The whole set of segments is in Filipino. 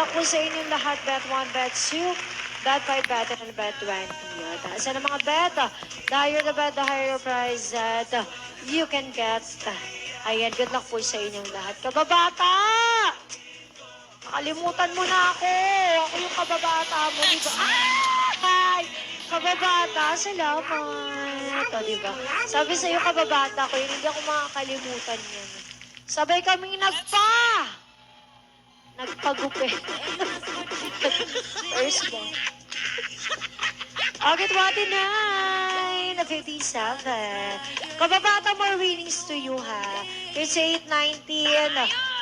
Naku sa inyong lahat, bet 1, bet 2, bet 5, bet 10, and bet 20. At sa mga bet, higher the bet, the higher prize that you can get. Ayan, good luck po sa inyong lahat. Kababata! Nakalimutan mo na ako. Ako yung kababata mo, di ba? Ay! Kababata, salamat. O, di ba? Sabi sa'yo, kababata ko, yun, hindi ako makakalimutan yan. Sabay kaming nagpa! Nagpagupit. First one. August 29 na 57. Kababata, more winnings to you, ha? It's 819.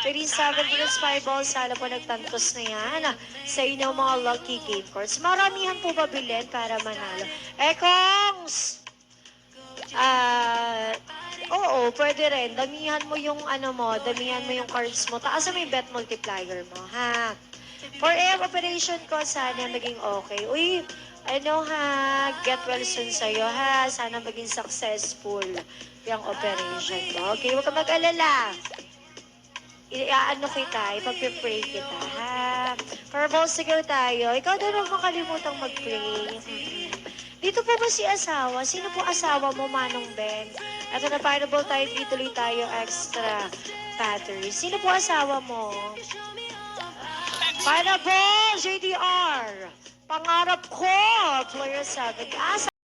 37 minutes, 5 balls. Sana po nagtantos na yan. Sa inyong mga lucky game cards. Maramihan po pabilin para manalo. Eh, oo, pwede rin. Damihan mo yung ano mo, damihan mo yung cards mo. Taas mo yung bet multiplier mo, ha? For air operation ko, sana maging okay. Uy, ano ha, get well soon sa'yo ha. Sana maging successful yung operation mo. Okay, huwag ka mag-alala. Iaano kita, ipag-pray kita, ha? Curveball sigaw tayo. Ikaw din huwag makalimutang mag-pray. Mm-mm. Dito po ba si asawa? Sino po asawa mo, Manong Ben? Ito na fireable tayo, tuloy tayo extra battery. Sino po asawa mo? Fireable, JDR! Pangarap ko, Player 7. Asa